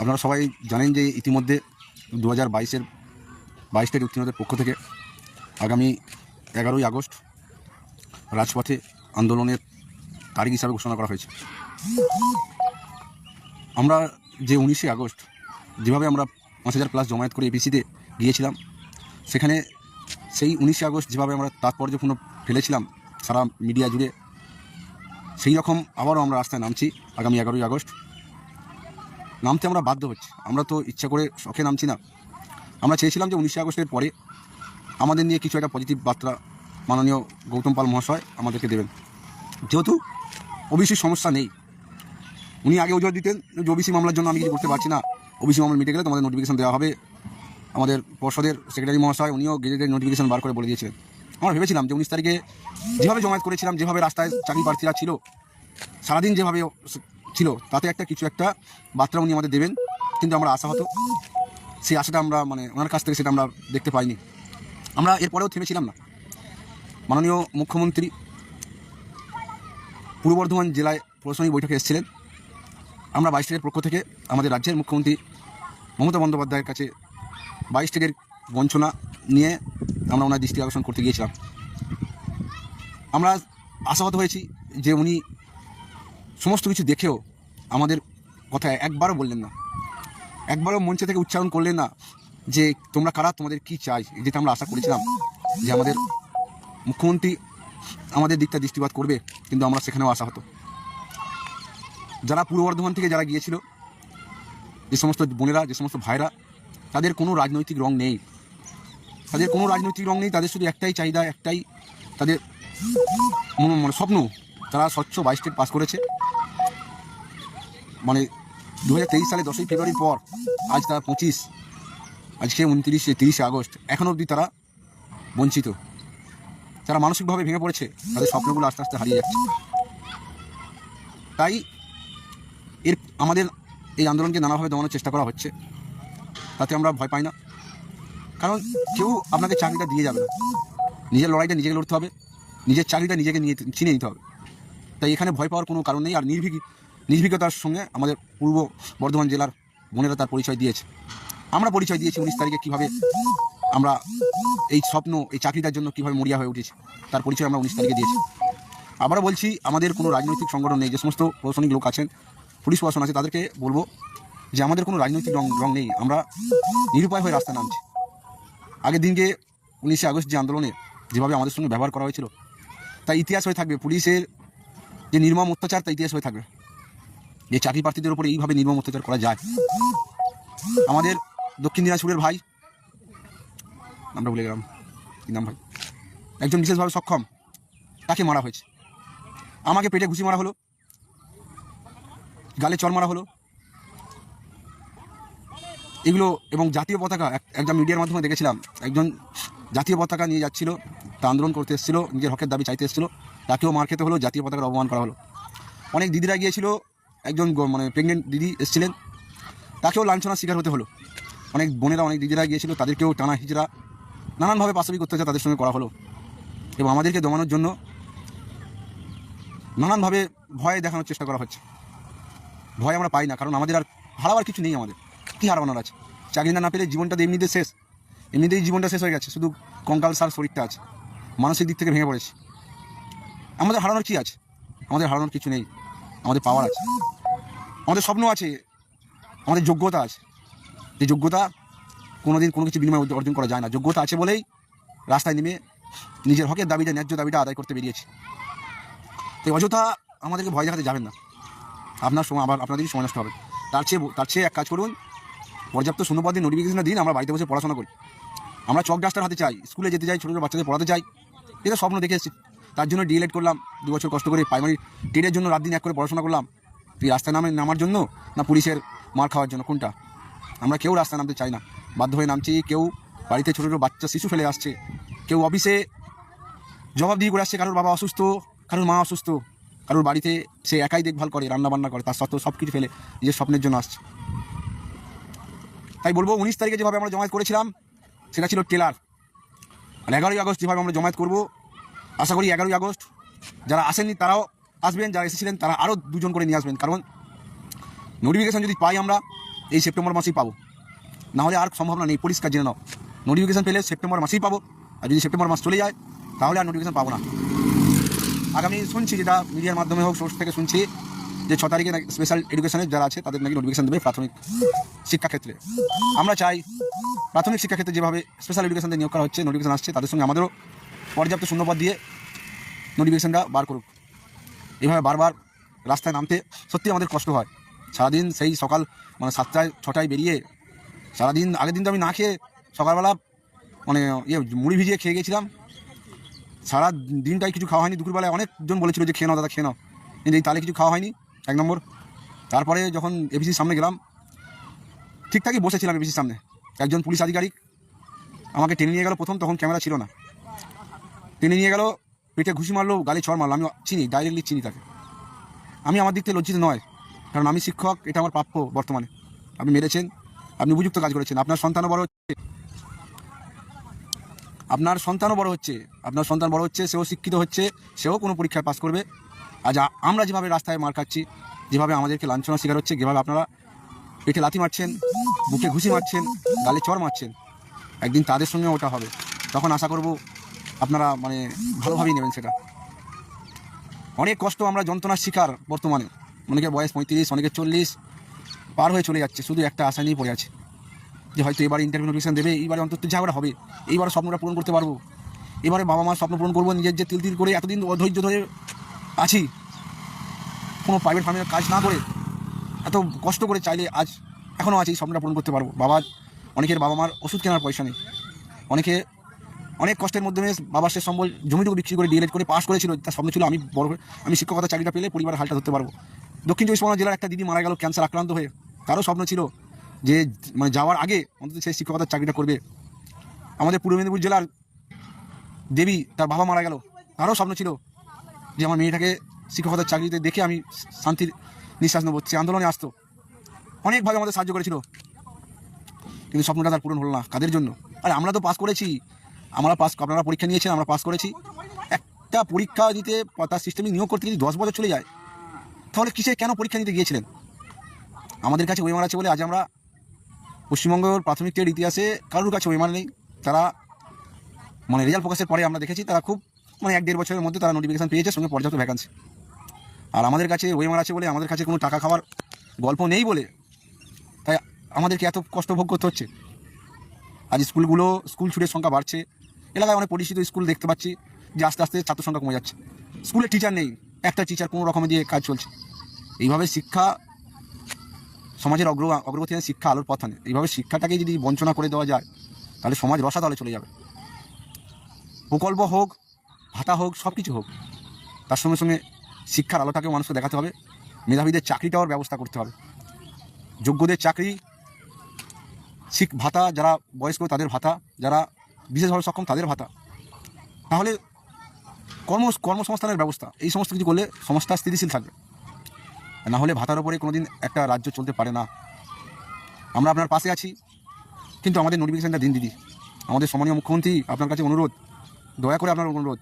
আপনারা সবাই জানেন যে ইতিমধ্যে দু হাজার বাইশের বাইশ তারিখ উত্তীর্ণদের পক্ষ থেকে আগামী এগারোই আগস্ট রাজপথে আন্দোলনের তারিখ হিসাবে ঘোষণা করা হয়েছে। আমরা যে উনিশে আগস্ট যেভাবে আমরা পাঁচ হাজার প্লাস জমায়েত করে এপিসিতে গিয়েছিলাম, সেখানে সেই উনিশে আগস্ট যেভাবে আমরা তাৎপর্যপূর্ণ ফেলেছিলাম সারা মিডিয়া জুড়ে, সেই রকম আবারও আমরা রাস্তায় নামছি আগামী এগারোই আগস্ট। নামতে আমরা বাধ্য হচ্ছি। আমরা তো ইচ্ছা করে শখে নামছি না। আমরা চেয়েছিলাম যে উনিশে আগস্টের পরে আমাদের নিয়ে কিছু একটা পজিটিভ বার্তা মাননীয় গৌতম পাল মহাশয় আমাদেরকে দেবেন। যেহেতু ওবিসির সমস্যা নেই। উনি আগে অজুহাত দিতেন যে ওবিসি মামলার জন্য আমি কিছু করতে পারছি না। ওবিসি মামলা মিটে গেলে তোমাদের নোটিফিকেশন দেওয়া হবে। আমাদের পর্ষদের সেক্রেটারি মহাশয়, উনিও গেজেটের নোটিফিকেশন বার করে বলে দিয়েছিলেন। আমরা ভেবেছিলাম যে উনিশ তারিখে যেভাবে জমায়েত করেছিলাম, যেভাবে রাস্তায় চাকরি প্রার্থীরা ছিল, সারাদিন যেভাবে ছিল, তাতে একটা কিছু একটা বার্তা উনি আমাদের দেবেন, কিন্তু আমরা আশা হতো সেই আশাটা আমরা মানে ওনার কাছ থেকে সেটা আমরা দেখতে পাইনি। আমরা এরপরেও থেমেছিলাম না। মাননীয় মুখ্যমন্ত্রী পূর্ব বর্ধমান জেলায় প্রশাসনিক বৈঠকে এসেছিলেন। আমরা বাইশ স্টেটের পক্ষ থেকে আমাদের রাজ্যের মুখ্যমন্ত্রী মমতা বন্দ্যোপাধ্যায়ের কাছে বাইশ স্টেটের বঞ্চনা নিয়ে আমরা ওনার দৃষ্টি আকর্ষণ করতে গিয়েছিলাম। আমরা আশাহত হয়েছি যে উনি সমস্ত কিছু দেখেও আমাদের কথা একবারও বললেন না। একবারও মঞ্চে থেকে উচ্চারণ করলেন না যে তোমরা কারা, তোমাদের কি চাই, যেটা আমরা আশা করেছিলাম যে আমাদের মুখ্যমন্ত্রী আমাদের দিকটা দৃষ্টিপাত করবে, কিন্তু আমরা সেখানেও আশা হতো। যারা পূর্ব বর্ধমান থেকে যারা গিয়েছিল, যে সমস্ত বোনেরা, যে সমস্ত ভাইরা, তাদের কোনো রাজনৈতিক রং নেই। তাদের কোনো রাজনৈতিক রং নেই, তাদের শুধু একটাই চাহিদা, একটাই তাদের মানে স্বপ্ন। তারা স্বচ্ছ বাইশ স্টেট পাস করেছে। দু হাজার তেইশ সালে দশই ফেব্রুয়ারির পর, আজ তারা পঁচিশ, আজকে উনত্রিশে, তিরিশে আগস্ট এখনও অবধি তারা বঞ্চিত। তারা মানসিকভাবে ভেঙে পড়েছে, তাদের স্বপ্নগুলো আস্তে আস্তে হারিয়ে যাচ্ছে। তাই এর আমাদের এই আন্দোলনকে নানাভাবে দমানোর চেষ্টা করা হচ্ছে। তাতে আমরা ভয় পাই না। কারণ কেউ আপনাকে চাকরিটা দিয়ে যাবে না। নিজের লড়াইটা নিজেকে লড়তে হবে। নিজের চাকরিটা নিজেকে নিয়ে চিনে নিতে হবে। তাই এখানে ভয় পাওয়ার কোনো কারণ নেই। আর নির্ভীক নির্ভীকতার সঙ্গে আমাদের পূর্ব বর্ধমান জেলার বোনেরা তার পরিচয় দিয়েছে। আমরা পরিচয় দিয়েছি উনিশ তারিখে কীভাবে আমরা এই স্বপ্ন, এই চাকরিটার জন্য কীভাবে মরিয়া হয়ে উঠেছি, তার পরিচয় আমরা উনিশ তারিখে দিয়েছি। আবারও বলছি, আমাদের কোনো রাজনৈতিক সংগঠন নেই, যে সমস্ত প্রশাসনিক লোক আছেন, পুলিশ প্রশাসন আছে, তাদেরকে বলব যে আমাদের কোনো রাজনৈতিক রং রং নেই, আমরা নিরুপায় হয়ে রাস্তায় নামছি। আগের দিনকে উনিশে আগস্ট যে আন্দোলনে যেভাবে আমাদের সঙ্গে ব্যবহার করা হয়েছিল তাই ইতিহাস হয়ে থাকবে, পুলিশের যে নির্মম অত্যাচার তা ইতিহাস হয়ে থাকবে। যে চাকরি প্রার্থীদের উপরে এইভাবে নির্মম অত্যাচার করা যায়। আমাদের দক্ষিণ দিনাজপুরের ভাই আমরা ভুলে গেলাম, কি নাম ভাই? একজন বিশেষভাবে সক্ষম, তাকে মারা হয়েছে। আমাকে পেটে ঘুষি মারা হলো, গালে চর মারা হলো। এগুলো এবং জাতীয় পতাকা, এক- একটা মিডিয়ার মাধ্যমে দেখেছিলাম। একজন জাতীয় পতাকা নিয়ে যাচ্ছিল, তা আন্দোলন করতে এসেছিল, নিজের হকের দাবি চাইতে এসেছিল, তাকেও মার খেতে হলো, জাতীয় পতাকার অপমান করা হলো। অনেক দিদিরা গিয়েছিল একজন মানে প্রেগনেন্ট দিদি এসেছিলেন। তাকেও লাঞ্ছনার শিকার হতে হলো। অনেক বোনেরা, অনেক দিদিরা গিয়েছিল, তাদেরকেও টানা হিজড়া, নানানভাবে পাশবিক অত্যাচার তাদের সঙ্গে করা হলো। এবং আমাদেরকে দমানোর জন্য নানানভাবে ভয় দেখানোর চেষ্টা করা হচ্ছে। ভয় আমরা পাই না, কারণ আমাদের আর হারাবার কিছু নেই আমাদের। কী হারানোর আছে? চাকরি না না পেলে জীবনটা এমনিতে শেষ। এমনিতেই জীবনটা শেষ হয়ে গেছে, শুধু কঙ্কাল সার শরীরটা আছে। মানসিক দিক থেকে ভেঙে পড়েছে। আমাদের হারানোর কী আছে? আমাদের হারানোর কিছু নেই। আমাদের পাওয়ার আছে। আমাদের স্বপ্ন আছে, আমাদের যোগ্যতা আছে। যে যোগ্যতা কোনো দিন কোনো কিছু বিনিময় অর্জন- করা যায় না। যোগ্যতা আছে বলেই রাস্তায় নেমে নিজের হকের দাবিটা, ন্যায্য দাবিটা আদায় করতে বেরিয়েছে। তো অযথা আমাদেরকে ভয় দেখাতে যাবেন না। আপনার সময়, আবার আপনাদেরই সময় নষ্ট হবে। তার চেয়ে তার চেয়ে এক কাজ করুন, পর্যাপ্ত শূন্যপদের নোটিফিকেশন দিন, আমরা বাড়িতে বসে পড়াশোনা করি। আমরা চক ডাস্টার হাতে চাই, স্কুলে যেতে চাই ছোটো ছোটো বাচ্চাদের পড়াতে চাই। এটা স্বপ্ন দেখে এসেছি। তার জন্য ডিএলএড করলাম, দু বছর কষ্ট করে প্রাইমারি টেনের জন্য রাত দিন এক করে পড়াশোনা করলাম। তুই রাস্তায় নামে নামার জন্য না পুলিশের মার খাওয়ার জন্য? কোনটা? আমরা কেউ রাস্তায় নামতে চাই না। বাধ্য হয়ে নামছি। কেউ বাড়িতে ছোটো ছোটো বাচ্চা, শিশু ফেলে আসছে। কেউ অফিসে জবাব দিয়ে করে আসছে, কারোর বাবা অসুস্থ, কারোর মা অসুস্থ। কারোর বাড়িতে সে একাই দেখভাল করে রান্না বান্না করে, তার সত্ত্বেও সব কিছু ফেলে, নিজের স্বপ্নের জন্য আসছে। তাই বলব, উনিশ তারিখে যেভাবে আমরা জমায়েত করেছিলাম, সেটা ছিল টেলার। আর এগারোই আগস্ট যেভাবে আমরা জমায়েত করব, আশা করি এগারোই আগস্ট যারা আসেননি তারাও আসবেন, যারা এসেছিলেন তারা আরও দুজন করে নিয়ে আসবেন। কারণ নোটিফিকেশান যদি পাই আমরা, এই সেপ্টেম্বর মাসেই পাবো। নাহলে আর সম্ভাবনা নেই, পরিষ্কার জেনে নাও। নোটিফিকেশান পেলে সেপ্টেম্বর মাসেই পাবো, আর যদি সেপ্টেম্বর মাস চলে যায়, তাহলে আর নোটিফিকেশান পাবো না। আগামী শুনছি যেটা মিডিয়ার মাধ্যমে হোক সোর্স থেকে শুনছি, যে ছ তারিখে স্পেশাল এডুকেশনের যারা আছে, তাদের নাকি নোটিফিকেশান দেবে প্রাথমিক শিক্ষাক্ষেত্রে আমরা চাই প্রাথমিক শিক্ষাক্ষেত্রে যেভাবে স্পেশাল এডুকেশন নিয়োগ করা হচ্ছে নোটিফিকেশন আসছে, তাদের সঙ্গে আমাদেরও পর্যাপ্ত শূন্যপদ দিয়ে নোটিফিকেশানটা বার করুক। এভাবে বারবার রাস্তায় নামতে সত্যি আমাদের কষ্ট হয়। সারাদিন সেই সকাল মানে সাতটায়, ছটায় বেরিয়ে সারাদিন, আগের দিন তো আমি না খেয়ে সকালবেলা মানে ইয়ে মুড়ি ভিজিয়ে খেয়ে গেছিলাম। সারা দিনটাই কিছু খাওয়া হয়নি। দুপুরবেলায় অনেকজন বলেছিল যে, খেয়ে নাও দাদা, খেয়ে নাও। কিন্তু এই তালে কিছু খাওয়া হয়নি, এক নম্বর। তারপরে যখন এবিসির সামনে গেলাম, ঠিকঠাকই বসেছিলাম এবিসির সামনে। একজন পুলিশ আধিকারিক আমাকে টেনে নিয়ে গেল প্রথম, তখন ক্যামেরা ছিল না। টেনে নিয়ে গেল পেটে ঘুষি মারলো, গালে ছড় মারলো আমি চিনি ডাইরেক্টলি চিনি তাকে। আমি আমার দিক থেকে লজ্জিত নয়, কারণ আমি শিক্ষক, এটা আমার প্রাপ্য বর্তমানে। আপনি মেরেছেন, আপনি উপযুক্ত কাজ করেছেন, আপনার সন্তানও বড় হচ্ছে। আপনার সন্তানও বড় হচ্ছে, আপনার সন্তান বড় হচ্ছে, সেও শিক্ষিত হচ্ছে, সেও কোনো পরীক্ষায় পাস করবে। আজ আমরা যেভাবে রাস্তায় মার খাচ্ছি, যেভাবে আমাদেরকে লাঞ্ছনা শিকার হচ্ছে, যেভাবে আপনারা পেটে লাথি মারছেন বুকে ঘুষি মারছেন, গালে চর মারছেন, একদিন তাদের সঙ্গে ওটা হবে। তখন আশা করব আপনারা মানে ভালোভাবেই নেবেন সেটা। অনেক কষ্ট আমরা যন্ত্রণার শিকার বর্তমানে। অনেকের বয়স পঁয়ত্রিশ, অনেকের চল্লিশ। পার হয়ে চলে যাচ্ছে, শুধু একটা আশা নিয়ে পড়ে আছে। যে হয়তো এবার ইন্টারভিউ নোটিফিকেশন দেবে, এইবারে অন্তত ঝাগড়া হবে, এইবারে স্বপ্নটা পূরণ করতে পারব। এবারে বাবা মার স্বপ্ন পূরণ করব, নিজের যে তিল তিল করে এতদিন অধৈর্য ধরে আছি। কোনো প্রাইভেট ফার্মের কাজ না করে, এত কষ্ট করে চাইলে আজ এখনও আছে স্বপ্নটা পূরণ করতে পারব। বাবা, অনেকের বাবা মার ওষুধ কেনার পয়সা নেই। অনেকে অনেক কষ্টের মাধ্যমে বাবার সে সম্বল জমিটুকু বিক্রি করে ডিএলএড করে পাস করেছিল, তার স্বপ্ন ছিল আমি বড় আমি শিক্ষকতা চাকরিটা পেলে পরিবারের হালটা ধরতে পারব। দক্ষিণ চব্বিশ পরগনা জেলার একটা দিদি মারা গেল ক্যান্সার আক্রান্ত হয়ে। তারও স্বপ্ন ছিল যে মানে যাওয়ার আগে অন্তত সেই শিক্ষকতার চাকরিটা করবে। আমাদের পূর্ব মেদিনীপুর জেলার দেবী, তার বাবা মারা গেল। তারও স্বপ্ন ছিল যে আমার মেয়েটাকে শিক্ষকতার চাকরিতে দেখে আমি শান্তির নিঃশ্বাস নেব। সে আন্দোলনে আসতো। অনেকভাবে আমাদের সাহায্য করেছিল। কিন্তু স্বপ্নটা তার পূরণ হলো না। কাদের জন্য? আর আমরা তো পাস করেছি। আমরা পাস, আপনারা পরীক্ষা নিয়েছেন, আমরা পাস করেছি। একটা পরীক্ষা দিতে, তার সিস্টেমে নিয়োগ করতে যদি দশ বছর চলে যায়, তাহলে কিসে, কেন পরীক্ষা নিতে গিয়েছিলেন? আমাদের কাছে ওয়েমার আছে বলে আজ আমরা পশ্চিমবঙ্গের প্রাথমিক টের ইতিহাসে কারোর কাছে ওয়েমার নেই। তারা মানে রেজাল্ট প্রকাশের পরে আমরা দেখেছি, তারা খুব মানে এক দেড় বছরের মধ্যে তারা নোটিফিকেশন পেয়েছে, সঙ্গে পর্যাপ্ত ভ্যাকান্সি আর আমাদের কাছে ওয়েমার আছে বলে, আমাদের কাছে কোনো টাকা খাওয়ার গল্প নেই বলে, তাই আমাদেরকে এত কষ্ট ভোগ করতে হচ্ছে। আজ স্কুলগুলো, স্কুল ছুটের সংখ্যা বাড়ছে। এলাকায় অনেক পরিচিত স্কুল দেখতে পাচ্ছি যে আস্তে আস্তে ছাত্র সংখ্যা কমে যাচ্ছে। স্কুলে টিচার নেই, একটা টিচার কোনো রকমে দিয়ে কাজ চলছে। এইভাবে শিক্ষা সমাজের অগ্র, অগ্রগতি শিক্ষা আলোর পথ আনে। এইভাবে শিক্ষাটাকে যদি বঞ্চনা করে দেওয়া যায়, তাহলে সমাজ রসাতলে চলে যাবে। প্রকল্প হোক, ভাতা হোক সব কিছু হোক, তার সঙ্গে সঙ্গে শিক্ষার আলোটাকেও মানুষকে দেখাতে হবে। মেধাবীদের চাকরিটাও ব্যবস্থা করতে হবে। যোগ্যদের চাকরি, শিখ ভাতা, যারা বয়স্ক তাদের ভাতা, যারা বিশেষভাবে সক্ষম তাদের ভাতা। তাহলে কর্ম কর্মসংস্থানের ব্যবস্থা, এই সমস্ত কিছু করলে সমাজটা স্থিতিশীল থাকবে। না হলে ভাতার উপরে কোনোদিন একটা রাজ্য চলতে পারে না। আমরা আপনার পাশে আছি, কিন্তু আমাদের নোটিফিকেশনটা দিন দিদি। আমাদের সম্মানীয় মুখ্যমন্ত্রী, আপনার কাছে অনুরোধ, দয়া করে আপনার অনুরোধ।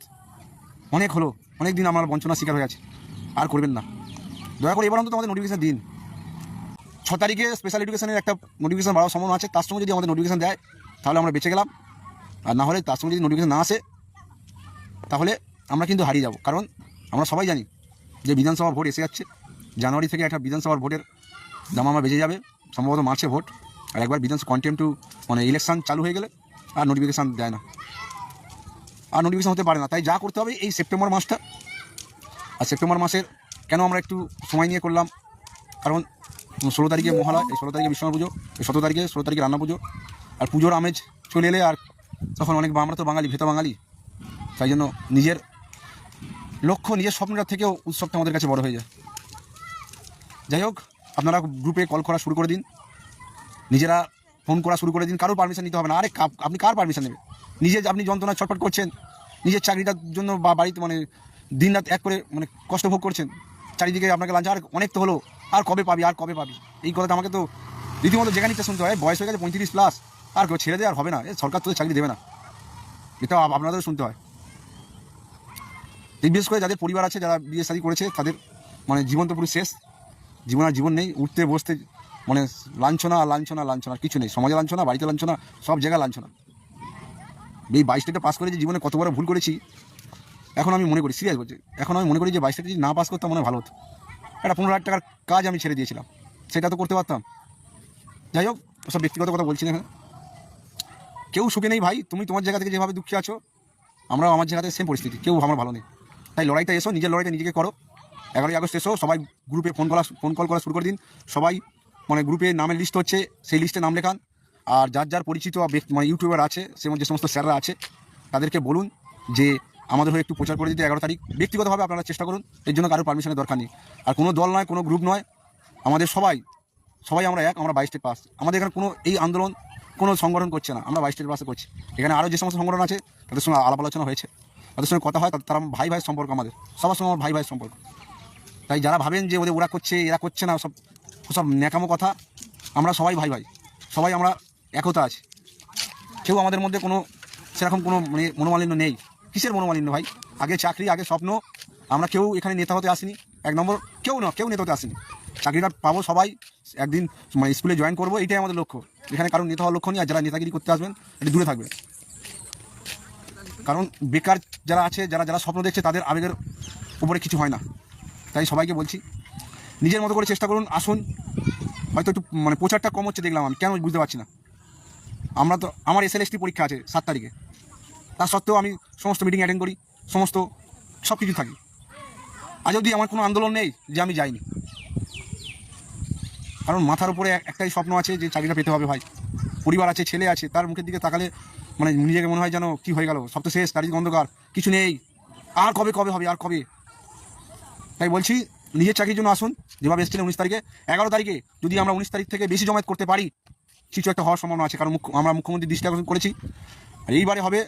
অনেক হলো অনেক দিন আমার বঞ্চনার শিকার হয়ে আছে, আর করবেন না। দয়া করে এবার অন্তত আমাদের নোটিফিকেশন দিন। ছ তারিখে স্পেশাল এডুকেশনের একটা নোটিফিকেশন বাড়ার সম্ভাবনা আছে, তার সঙ্গে যদি আমাদের নোটিফিকেশন দেয়, তাহলে আমরা বেঁচে গেলাম। আর না হলে তার সঙ্গে যদি নোটিফিকেশন না আসে, তাহলে আমরা কিন্তু হারিয়ে যাব। কারণ আমরা সবাই জানি যে বিধানসভা ভোট এসে যাচ্ছে। জানুয়ারি থেকে একটা বিধানসভার ভোটের দামামা বেজে যাবে। সম্ভবত মার্চে ভোট। আর একবার বিধানসভা কন্টেম টু মানে ইলেকশন চালু হয়ে গেলে আর নোটিফিকেশান দেয় না। আর নোটিফিকেশান হতে পারে না। তাই যা করতে হবে এই সেপ্টেম্বর মাসটা। আর সেপ্টেম্বর মাসের কেন আমরা একটু সময় নিয়ে করলাম? কারণ ষোলো তারিখে মহালয়, এই ষোলো তারিখে বিশ্বকর্মা পুজো, এই সতেরো তারিখে, ষোলো তারিখে রান্না পুজো। আর পুজোর আমেজ চলে এলে আর তখন অনেক আমরা তো বাঙালি ভেত বাঙালি। তাই জন্য নিজের লক্ষ্য, নিজের স্বপ্নটা থেকেও উৎসবটা আমাদের কাছে বড় হয়ে যায়। যাই হোক, আপনারা গ্রুপে কল করা শুরু করে দিন। নিজেরা ফোন করা শুরু করে দিন। কারও পারমিশন নিতে হবে না। আরে আপনি কার পারমিশন নেবেন? নিজে আপনি যন্ত্রণা ছটফট করছেন, নিজের চাকরিটার জন্য বা বাড়িতে মানে দিন রাত এক করে মানে কষ্ট ভোগ করছেন, চারিদিকে আপনাকে লাঞ্চ আর অনেক তো হলো, আর কবে পাবি, আর কবে পাবি? এই কথাটা আমাকে তো রীতিমতো যেখানে ইচ্ছা শুনতে হয়। বয়স হয়ে গেছে পঁয়ত্রিশ প্লাস আর কেউ ছেড়ে দেয় আর হবে না। এ সরকার তো চাকরি দেবে না। এটা আপ- আপনাদেরও শুনতে হয়। বিশেষ করে যাদের পরিবার আছে, যারা বিয়ে শাদী করেছে, তাদের মানে জীবন তো পুরো শেষ। জীবন আর জীবন নেই, উঠতে, বসতে মানে লাঞ্ছনা লাঞ্ছনা লাঞ্ছনা, কিছু নেই। সমাজে লাঞ্ছনা, বাড়িতে লাঞ্ছনা, সব জায়গায় লাঞ্ছনা। এই বাইশ পাস করে যে জীবনে কত বড় ভুল করেছি। এখন আমি মনে করি, সিরিয়াস বলছি, এখন আমি মনে করি যে বাইশ যদি না পাস করতাম, মনে ভালো হতো। একটা পনেরো লাখ টাকার কাজ আমি ছেড়ে দিয়েছিলাম। সেটা তো করতে পারতাম। যাই হোক, সব ব্যক্তিগত কথা বলছি না কেউ সুখে নেই ভাই, তুমি তোমার জায়গা থেকে যেভাবে দুঃখী আছো, আমরাও আমার জায়গাতে সেম পরিস্থিতি, কেউ আমার ভালো নেই। তাই লড়াইটা এসো, নিজের লড়াইটা নিজেকে করো। এগারোই আগস্ট এসো, সবাই গ্রুপে ফোন করা ফোন কল করা শুরু করে দিন। সবাই মানে গ্রুপে নামের লিস্ট হচ্ছে, সেই লিস্টে নাম লেখান। আর যার যার পরিচিত ব্যক্তি মানে ইউটিউবার আছে, সে যে সমস্ত স্যাররা আছে, তাদেরকে বলুন যে আমাদের হয়ে একটু প্রচার করে দিতে এগারো তারিখ। ব্যক্তিগতভাবে আপনারা চেষ্টা করুন, এর জন্য কারোর পারমিশনের দরকার নেই। আর কোনো দল নয়, কোনো গ্রুপ নয়, আমাদের সবাই সবাই আমরা এক, আমরা বাইশটের পাস আমাদের এখানে কোনো এই আন্দোলন কোনো সংগঠন করছে না। আমরা বাইশটের বাসে করছি। এখানে আরও যে সমস্ত সংগঠন আছে, তাদের সঙ্গে আলাপ আলোচনা হয়েছে। তাদের সঙ্গে কথা হয় তারা ভাই ভাই সম্পর্ক আমাদের। সবার সঙ্গে আমার ভাই ভাই সম্পর্ক। তাই যারা ভাবেন যে ওদের ওরা করছে, এরা করছে না, সব সব ন্যাকামো কথা, আমরা সবাই ভাই ভাই। সবাই আমরা একতা আছি। কেউ আমাদের মধ্যে কোনো সেরকম কোনো মানে মনোমালিন্য নেই। কিসের মনোমালিন্য ভাই? আগে চাকরি, আগে স্বপ্ন। আমরা কেউ এখানে নেতা হতে আসিনি। এক নম্বর, কেউ না, কেউ নেতা হতে আসিনি। চাকরিটা পাবো সবাই, একদিন মানে স্কুলে জয়েন করব, এটাই আমাদের লক্ষ্য। এখানে কারণ নেতা হওয়ার লক্ষ্য নেই, আর যারা নেতাগিরি করতে আসবেন, এটা দূরে থাকবে। কারণ বেকার যারা আছে, যারা যারা স্বপ্ন দেখছে, তাদের আবেগের উপরে কিছু হয় না। তাই সবাইকে বলছি, নিজের মতো করে চেষ্টা করুন, আসুন। হয়তো একটু মানে প্রচারটা কম হচ্ছে, দেখলাম আমি। কেন বুঝতে পারছি না? আমরা তো, আমার এসএলএসটি পরীক্ষা আছে সাত তারিখে। তা সত্ত্বেও আমি সমস্ত মিটিং অ্যাটেন্ড করি, সমস্ত সব কিছু থাকি। আজ অবধি আমার কোনো আন্দোলন নেই যে আমি যাইনি। কারণ মাথার উপরে একটাই স্বপ্ন আছে যে চাকরিটা পেতে হবে ভাই। পরিবার আছে, ছেলে আছে, তার মুখের দিকে তাকালে মানে নিজেকে মনে হয় যেন কি হয়ে গেল। সব তো শেষ চারিদিকে অন্ধকার কিছু নেই। আর কবে কবে হবে, আর কবে? তাই বলছি, নিজের চাকরির জন্য আসুন। যেভাবে এসেছিলেন উনিশ তারিখে। এগারো তারিখে যদি আমরা উনিশ তারিখ থেকে বেশি জমায়েত করতে পারি, কিছু একটা হওয়ার সম্ভাবনা আছে। কারণ আমরা মুখ্যমন্ত্রী দৃষ্টি আকর্ষণ করেছি। আর এইবারে হবে।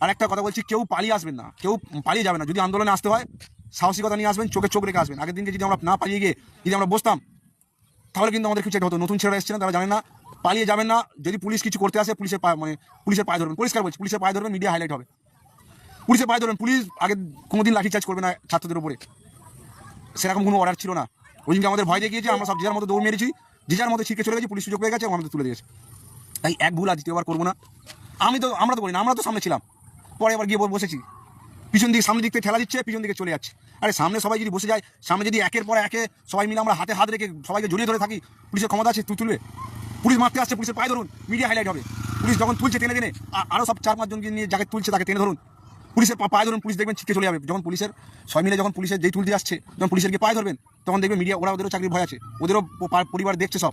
আর একটা কথা বলছি, কেউ পালিয়ে আসবেন না। কেউ পালিয়ে যাবে না। যদি আন্দোলনে আসতে হয়, সাহসিকতা নিয়ে আসবেন, চোখে চোখ রেখে আসবেন। আগের দিনকে যদি আমরা না পালিয়ে গিয়ে, যদি আমরা বসতাম তাহলে কিন্তু আমাদের কিছু একটা হতো। নতুন ছেলেরা এসেছে না, তারা জানে না। পালিয়ে যাবেন না। যদি পুলিশ কিছু করতে আসে, পুলিশের পায়ে মানে পুলিশের পায়ে ধরবেন। পরিষ্কার বলছি, পুলিশের পায়ে ধরবেন মিডিয়া হাইলাইট হবে। পুলিশের পায়ে ধরবেন, পুলিশ আগে কোনোদিন লাঠিচার্জ করবে না ছাত্রদের উপরে। সেরকম কোনো অর্ডার ছিল না। ওই দিনকে আমাদের ভয় দেখিয়েছে, আমরা সব যে যার মতো দৌড় মেরেছি, যে যার মতো ছিটকে চলে গেছি, পুলিশ সুযোগ পেয়ে গেছে আমাদের তুলে দিয়েছে। তাই এক ভুল আর দ্বিতীয়বার করব না। আমি তো আমরা তো বলি না, আমরা তো সামনে ছিলাম। পরে আবার গিয়ে বসেছি। পিছন দিকে সামনের দিক থেকে ঠেলা দিচ্ছে, পিছন দিকে চলে যাচ্ছে। আরে সামনে সবাই যদি বসে যায়, সামনে যদি একের পর একে সবাই মিলে আমরা হাতে হাত রেখে সবাইকে জড়িয়ে ধরে থাকি, পুলিশের ক্ষমতা আছে, তুই তুলবে পুলিশ মারতে আসছে, পুলিশের পায়ে ধরুন মিডিয়া হাইলাইট হবে। পুলিশ যখন তুলছে টেনে টেনে আরও সব চার পাঁচজনকে নিয়ে যাকে তুলছে তাকে টেনে ধরুন। পুলিশের পায়ে ধরুন, পুলিশ দেখবেন ছিটকে চলে যাবে। যখন পুলিশের, সবাই মিলে যখন পুলিশের যেই তুলতে আসছে যখন পুলিশের পায়ে ধরবেন, তখন দেখবে মিডিয়া ওরা ওদেরও চাকরির ভয় আছে। ওদেরও পরিবার দেখছে সব।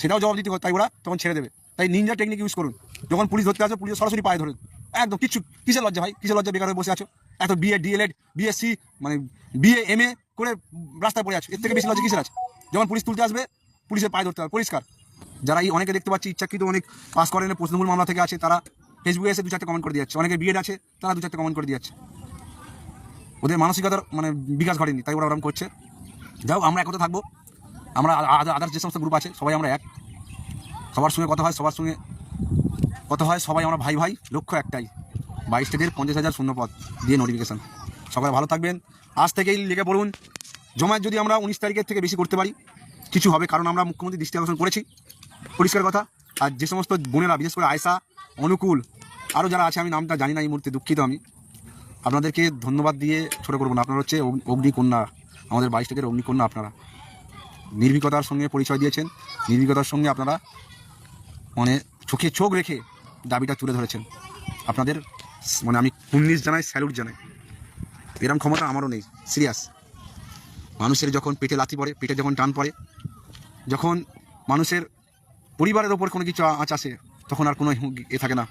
সেটাও জবাব দিতে তাই ওরা তখন ছেড়ে দেবে। তাই নিনজা টেকনিক ইউজ করুন। যখন পুলিশ ধরতে আসবে, পুলিশ সরাসরি পায়ে ধরুন। একদম কিছু কিসের লজ্জা ভাই? কিসের লজ্জা? বেকার হয়ে বসে আছো? এত বিএ ডিএলএড বিএসসি মানে বিএ এম এ করে রাস্তায় পড়ে আছো। এর থেকে বেশি লজ্জা কিসের আছে? যখন পুলিশ তুলতে আসবে, পুলিশের পায়ে ধরতে হবে। পরিষ্কার। যারা এই অনেকে দেখতে পাচ্ছি, ইচ্ছাকৃত অনেক পাস করেন, প্রশ্নমূল মামলা থেকে আছে, তারা ফেসবুকে এসে দু চারটে কমেন্ট করে দিয়ে যাচ্ছে। অনেকে বিএড আছে, তারা দু চারটে কমেন্ট করে দিয়ে যাচ্ছে। ওদের মানসিকতার মানে বিকাশ ঘটেনি, তাই ওরা ওরকম করছে। যাও আমরা একতা থাকব। আমরা আদার্স যে সমস্ত গ্রুপ আছে, সবাই আমরা এক। সবার সঙ্গে কথা হয়, সবার সঙ্গে কথা হয়, সবাই আমরা ভাই ভাই লক্ষ্য একটাই। বাইশ স্টেটের পঞ্চাশ হাজার শূন্যপদ দিয়ে নোটিফিকেশান সবাই ভালো থাকবেন। আজ থেকেই লিখে পড়ুন, জমায়েত যদি আমরা উনিশ তারিখের থেকে বেশি করতে পারি, কিছু হবে, কারণ আমরা মুখ্যমন্ত্রী দৃষ্টি আকর্ষণ করেছি। পরিষ্কার কথা। আর যে সমস্ত বোনেরা, বিশেষ করে আয়সা অনুকূল আরও যারা আছে, আমি নামটা জানি না, এই মুহূর্তে দুঃখিত আমি। আপনাদেরকে ধন্যবাদ দিয়ে ছোটো করব না। আপনারা হচ্ছে অগ্নি- অগ্নিকন্যা, আমাদের বাইশ থেকে অগ্নিকন্যা আপনারা। নির্ভীকতার সঙ্গে পরিচয় দিয়েছেন। নির্ভীকতার সঙ্গে আপনারা মানে চোখে চোখ রেখে দাবিটা তুলে ধরেছেন। আপনাদের মানে আমি কুন্নিশ জানাই স্যালুট জানাই। এরম ক্ষমতা আমারও নেই সিরিয়াস মানুষের যখন পেটে লাথি পড়ে, পেটে যখন টান পড়ে, যখন মানুষের পরিবারের ওপর কোনো কিছু আঁচ আসে, তখন আর কোনো এ থাকে না।